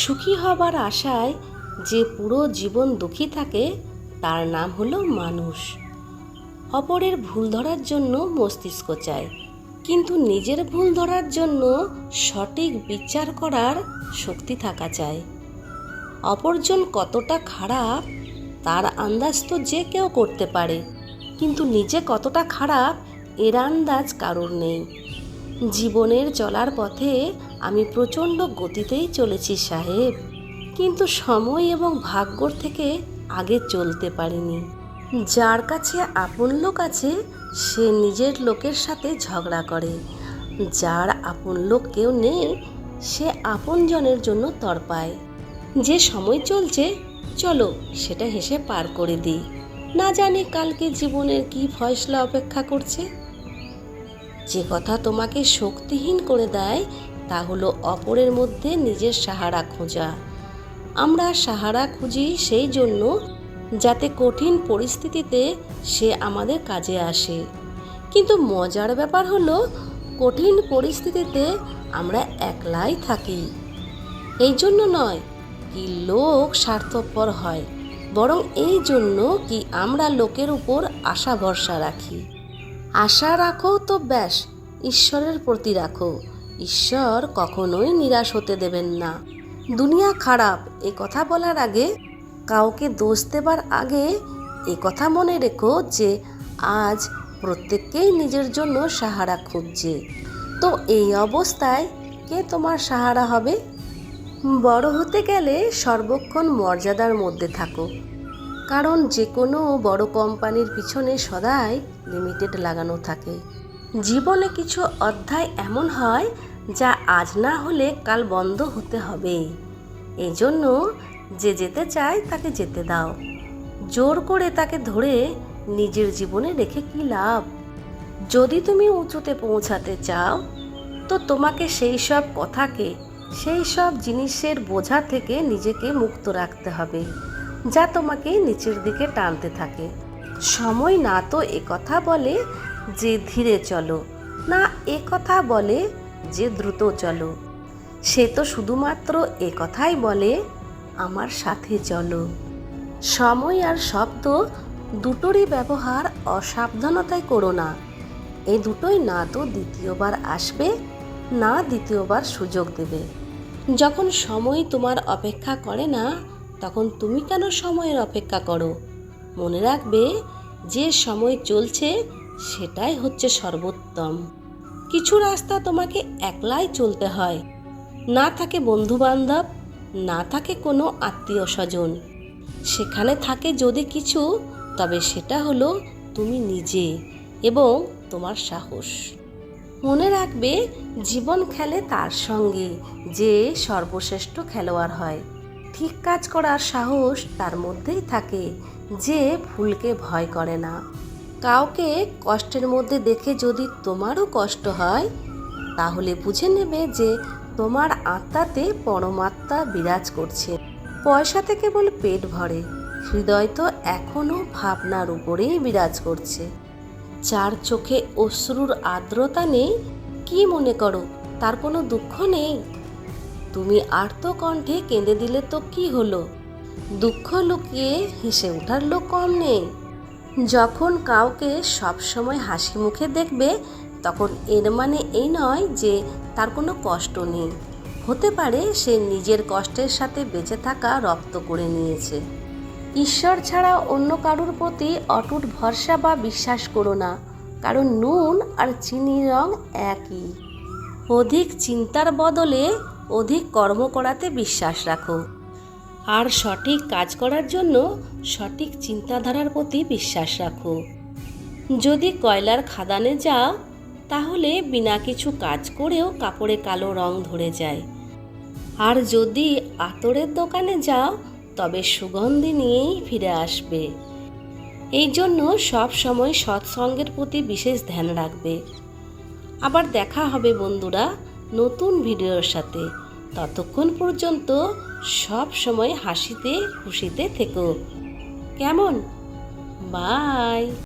সুখী হবার আশায় যে পুরো জীবন দুঃখী থাকে, তার নাম হলো মানুষ। অপরের ভুল ধরার জন্য মস্তিষ্ক চায়, কিন্তু নিজের ভুল ধরার জন্য সঠিক বিচার করার শক্তি থাকা চায়। অপরজন কতটা খারাপ, তার আন্দাজ তো যে কেউ করতে পারে, কিন্তু নিজে কতটা খারাপ, এর আন্দাজ কারোর নেই। জীবনের চলার পথে আমি প্রচণ্ড গতিতেই চলেছি সাহেব। কিন্তু সময় এবং ভাগ্যর থেকে আগে চলতে পারিনি। যার কাছে আপন লোক আছে, সে নিজের লোকের সাথে ঝগড়া করে। যার আপন লোক কেউ নেই, সে আপনজনের জন্য তরপায় যে সময় চলছে, চলো সেটা হেসে পার করে দিই। না জানি কালকে জীবনের কি ফয়সলা অপেক্ষা করছে। যে কথা তোমাকে শক্তিহীন করে দেয়, তা হলো অপরের মধ্যে নিজের সাহারা খোঁজা। আমরা সাহারা খুঁজি সেই জন্য যাতে কঠিন পরিস্থিতিতে সে আমাদের কাজে আসে। কিন্তু মজার ব্যাপার হলো, কঠিন পরিস্থিতিতে আমরা একলাই থাকি। এই জন্য নয় কি লোক স্বার্থপর হয়, বরং এই জন্য কি আমরা লোকের উপর আশা ভরসা রাখি। আশা রাখো তো ব্যাস, ঈশ্বরের প্রতি রাখো। ঈশ্বর কখনোই নিরাশ হতে দেবেন না। দুনিয়া খারাপ, এ কথা বলার আগে কাউকে দোষ দেবার আগে এ কথা মনে রেখো যে আজ প্রত্যেককেই নিজের জন্য সাহারা খুঁজছে। তো এই অবস্থায় কে তোমার সাহারা হবে? বড় হতে গেলে সর্বক্ষণ মর্যাদার মধ্যে থাকো। কারণ যে কোনো বড় কোম্পানির পিছনে সদাই লিমিটেড লাগানো থাকে। জীবনে কিছু অধ্যায় এমন হয়, যা আজ না হলে কাল বন্ধ হতে হবে। এই জন্য যে যেতে চায় তাকে যেতে দাও। জোর করে তাকে ধরে নিজের জীবনে রেখে কি লাভ? যদি তুমি উঁচুতে পৌঁছাতে চাও, তো তোমাকে সেই সব কথাকে, সেই সব জিনিসের বোঝা থেকে নিজেকে মুক্ত রাখতে হবে। যা তোমাকে নিচের দিকে টানতে থাকে। সময় না তো এ কথা বলে যে ধীরে চলো, না এ কথা বলে যে দ্রুত চলো। সে তো শুধুমাত্র এ কথাই বলে, আমার সাথে চলো। সময় আর শব্দ দুটোরই ব্যবহার অসাবধানতায় করো না। এ দুটোই না তো দ্বিতীয়বার আসবে, না দ্বিতীয়বার সুযোগ দেবে। যখন সময় তোমার অপেক্ষা করে না তখন তুমি কেন সময়ের অপেক্ষা করো? মনে রাখবে, যে সময় চলছে, সেটাই হচ্ছে সর্বোত্তম। কিছু রাস্তা তোমাকে একলাই চলতে হয়। না থাকে বন্ধু বান্ধব না থাকে কোনো আত্মীয় স্বজন সেখানে থাকে যদি কিছু, তবে সেটা হলো তুমি নিজে এবং তোমার সাহস। মনে রাখবে, জীবন খেলে তার সঙ্গে, যে সর্বশ্রেষ্ঠ খেলোয়াড় হয়। ঠিক কাজ করার সাহস তার মধ্যেই থাকে যে ভুলকে ভয় করে না। কাউকে কষ্টের মধ্যে দেখে যদি তোমারও কষ্ট হয়, তাহলে বুঝে নেবে যে তোমার আত্মাতে পরমাত্মা বিরাজ করছে। পয়সাতে কেবল পেট ভরে, হৃদয় তো এখনও ভাবনার উপরেই বিরাজ করছে। যার চোখে অশ্রুর আর্দ্রতা নেই, কি মনে করো, তার কোনো দুঃখ নেই? তুমি আর্ত কণ্ঠে কেঁদে দিলে তো কি হলো? দুঃখ লুকিয়ে হেসে ওঠার লোক কম নেই। যখন কাউকে সবসময় হাসি মুখে দেখবে, তখন এর মানে এই নয় যে তার কোনো কষ্ট নেই। হতে পারে সে নিজের কষ্টের সাথে বেঁচে থাকা রপ্ত করে নিয়েছে। ঈশ্বর ছাড়া অন্য কারুর প্রতি অটুট ভরসা বা বিশ্বাস করো না, কারণ নুন আর চিনির রং একই। অধিক চিন্তার বদলে অধিক কর্ম করাতে বিশ্বাস রাখো। আর সঠিক কাজ করার জন্য সঠিক চিন্তাধারার প্রতি বিশ্বাস রাখো। যদি কয়লার খাদানে যাও, তাহলে বিনা কিছু কাজ করেও কাপড়ে কালো রং ধরে যায়। আর যদি আতরের দোকানে যাও, তবে সুগন্ধি নিয়েই ফিরে আসবে। এই জন্য সব সময় সৎসঙ্গের প্রতি বিশেষ ধ্যান রাখবে। আবার দেখা হবে বন্ধুরা নতুন ভিডিওর সাথে ততক্ষণ পর্যন্ত সব সময় হাসিতে খুশিতে থেকো। কেমন? বাই।